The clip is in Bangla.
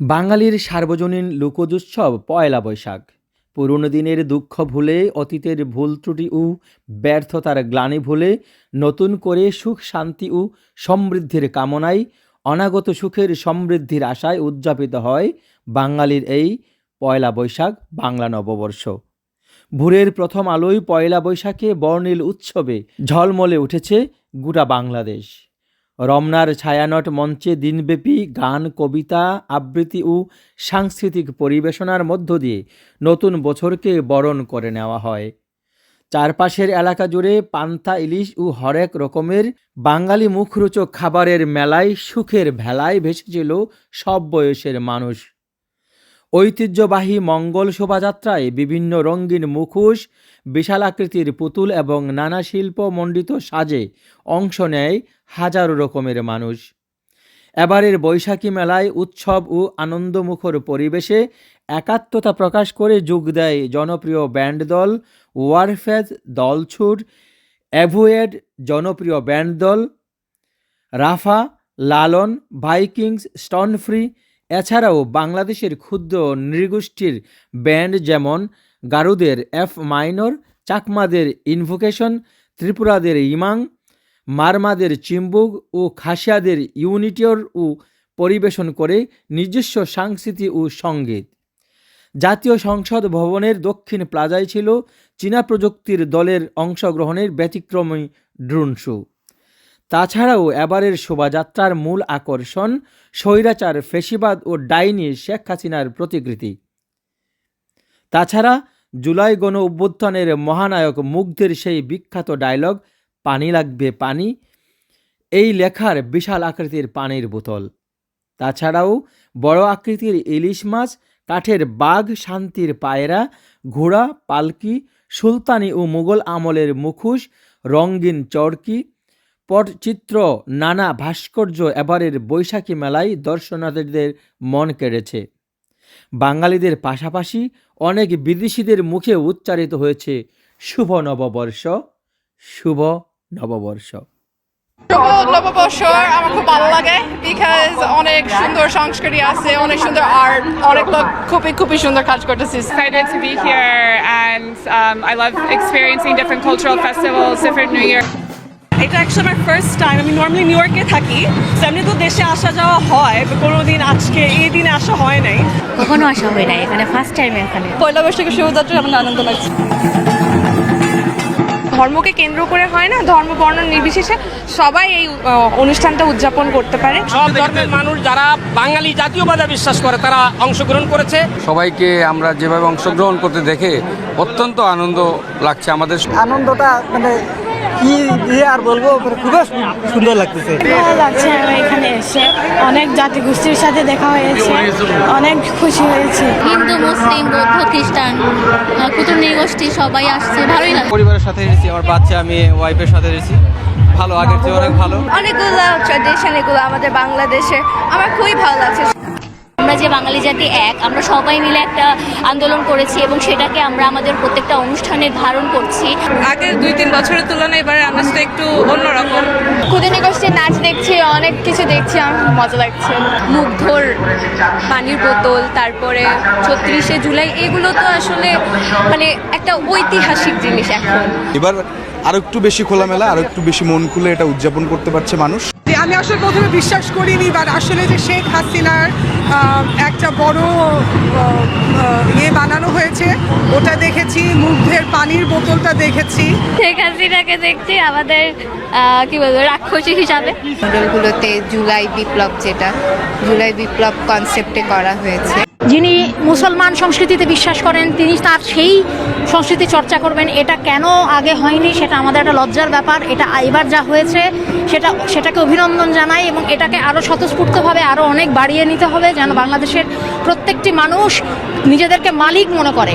বাঙালির সার্বজনীন লোকজোৎসব পয়লা বৈশাখ। পুরনো দিনের দুঃখ ভুলে, অতীতের ভুল ত্রুটি ও ব্যর্থতার গ্লানি ভুলে, নতুন করে সুখ, শান্তি ও সমৃদ্ধির কামনায়, অনাগত সুখের সমৃদ্ধির আশায় উদযাপিত হয় বাঙালির এই পয়লা বৈশাখ বাংলা নববর্ষ। ভোরের প্রথম আলোয় পয়লা বৈশাখে বর্ণিল উৎসবে ঝলমলে উঠেছে গোটা বাংলাদেশ। রমনার ছায়ানট মঞ্চে দিনব্যাপী গান, কবিতা, আবৃত্তি ও সাংস্কৃতিক পরিবেশনার মধ্য দিয়ে নতুন বছরকে বরণ করে নেওয়া হয়। চারপাশের এলাকা জুড়ে পান্থা ইলিশ ও হরেক রকমের বাঙালি মুখরোচক খাবারের মেলায় সুখের ভেলায় ভেসেছিল সব বয়সের মানুষ। ঐতিহ্যবাহী মঙ্গল শোভাযাত্রায় বিভিন্ন রঙিন মুখোশ বিশাল আকৃতির পুতুল এবং নানা শিল্প মণ্ডিত সাজে অংশ নেয় হাজারো রকমের মানুষ। এবারের বৈশাখী মেলায় উৎসব ও আনন্দমুখর পরিবেশে একাত্মতা প্রকাশ করে যোগ দেয় জনপ্রিয় ব্যান্ড দল ওয়ারফেজ, দলছুট, অ্যাভোয়েড, জনপ্রিয় ব্যান্ড দল, রাফা, লালন, ভাইকিংস, স্টনফ্রি এছাড়াও বাংলাদেশের ক্ষুদ্র নৃগোষ্ঠীর ব্যান্ড যেমন গারুদের এফ মাইনর, চাকমাদের ইনভোকেশন, ত্রিপুরাদের ইমাং, মারমাদের চিম্বুক ও খাসিয়াদের ইউনিটিয়র ও পরিবেশন করে নিজস্ব সংস্কৃতি ও সংগীত জাতীয় সংসদ ভবনের দক্ষিণ প্লাজায় ছিল চীনা প্রযুক্তির দলের অংশগ্রহণের ব্যতিক্রমী ড্রোন শো। তাছাড়াও এবারের শোভাযাত্রার মূল আকর্ষণ স্বৈরাচার, ফেসিবাদ ও ডাইনি শেখ হাসিনার প্রতিকৃতি। তাছাড়া জুলাই গণ অভ্যুত্থানের মহানায়ক মুগ্ধের সেই বিখ্যাত ডায়লগ, পানি লাগবে পানি এই লেখার বিশাল আকৃতির পানির বোতল। তাছাড়াও বড় আকৃতির ইলিশ মাছ, কাঠের বাঘ, শান্তির পায়রা, ঘোড়া, পালকি, সুলতানি ও মুঘল আমলের মুখোশ, রঙিন চরকি পটচিত্র নানা ভাস্কর্য এবারের বৈশাখী মেলায় দর্শনার্থীদের মন কেড়েছে বাঙালিদের পাশাপাশি অনেক বিদেশিদের মুখে উচ্চারিত হয়েছে শুভ নববর্ষ শুভ নববর্ষ নববর্ষ আমার খুব ভালো লাগে বিকজ অনেক সুন্দর সংস্কৃতি আছে অনেক সুন্দর আর্ট অনেক লোক খুবই খুবই সুন্দর কাজ করতেছে excited to be here and um, I love experiencing different cultural festivals, different New Year. এটা অ্যাকচুয়ালি আমার ফার্স্ট টাইম আমি নর্মালি নিউ ইয়র্কে থাকি এমনি তো দেশে আসা যাওয়া হয় কোনো দিন আজকে এই দিনে আসা হয় নাই। কখনো আসা হয় নাই এখানে ফার্স্ট টাইম এখানে। পয়লা বৈশাখের শুভযাত্রা আমার আনন্দ লাগছে। ধর্মকে কেন্দ্র করে হয় না ধর্ম বর্ণ নির্বিশেষে সবাই এই অনুষ্ঠানটা উদযাপন করতে পারে। সব ধর্মের মানুষ যারা বাঙালি জাতীয়বাদে বিশ্বাস করে তারা অংশগ্রহণ করেছে। সবাইকে আমরা যেভাবে অংশগ্রহণ করতে দেখে অত্যন্ত আনন্দ লাগছে আমাদের। আনন্দটা মানে কি দিয়ে আর বলব মানে খুবই সুন্দর লাগতেছে। ভালো লাগছে আমার এখানে এসে। অনেক জাতিগোষ্ঠীর সাথে দেখা হয়েছে। অনেক খুশি হয়েছে। হিন্দু মুসলিম বৌদ্ধ খ্রিস্টান আহ, কুতুব নৃগোষ্ঠী সবাই আসছে। ভালোই লাগছে। পরিবারের সাথে এসেছি আমার বাচ্চা আমি ওয়াইফের সাথে এসেছি। ভালো আগের চেয়ে অনেক ভালো। অনেকগুলো ট্র্যাডিশন এগুলো আমাদের বাংলাদেশে। আমার খুবই ভালো লাগছে। আমরা যে বাঙালি জাতি এক আমরা সবাই মিলে একটা আন্দোলন করেছি এবং সেটাকে আমরা আমাদের প্রত্যেকটা অনুষ্ঠানে ধারণ করছি। আগের দুই তিন বছরের তুলনায় এবারে আমেজটা একটু অন্যরকম। কুদিনী গোষ্ঠীর নাচ দেখছি অনেক কিছু দেখছি আমার খুব মজা লাগছে। মুগ্ধর পানির বোতল তারপরে ছত্রিশে জুলাই এগুলো তো আসলে মানে একটা ঐতিহাসিক জিনিস এখন। এবার আরও একটু বেশি খোলামেলা আরও একটু বেশি মন খুলে এটা উদযাপন করতে পারছে মানুষ। আমি আসলে প্রথমে বিশ্বাস করিনি বাট আসলে যে শেখ হাসিনার একটা বড় ইয়ে বানানো হয়েছে ওটা দেখেছি মুগ্ধের পানির বোতলটা দেখেছি। শেখ হাসিনাকে দেখছি আমাদের কি বলব রাক্ষসী হিসাবে। মডেলগুলোতে জুলাই বিপ্লব যেটা জুলাই বিপ্লব কনসেপ্টে করা হয়েছে। যিনি মুসলমান সংস্কৃতিতে বিশ্বাস করেন, তিনি তার সেই সংস্কৃতি চর্চা করবেন। এটা কেন আগে হয়নি? সেটা আমাদের একটা লজ্জার ব্যাপার। এটা এবার যা হয়েছে, সেটা, সেটাকে অভিনন্দন জানাই এবং এটাকে আরও স্বতঃস্ফূর্তভাবে আরও অনেক বাড়িয়ে নিতে হবে যেন বাংলাদেশের প্রত্যেকটি মানুষ নিজেদেরকে মালিক মনে করে।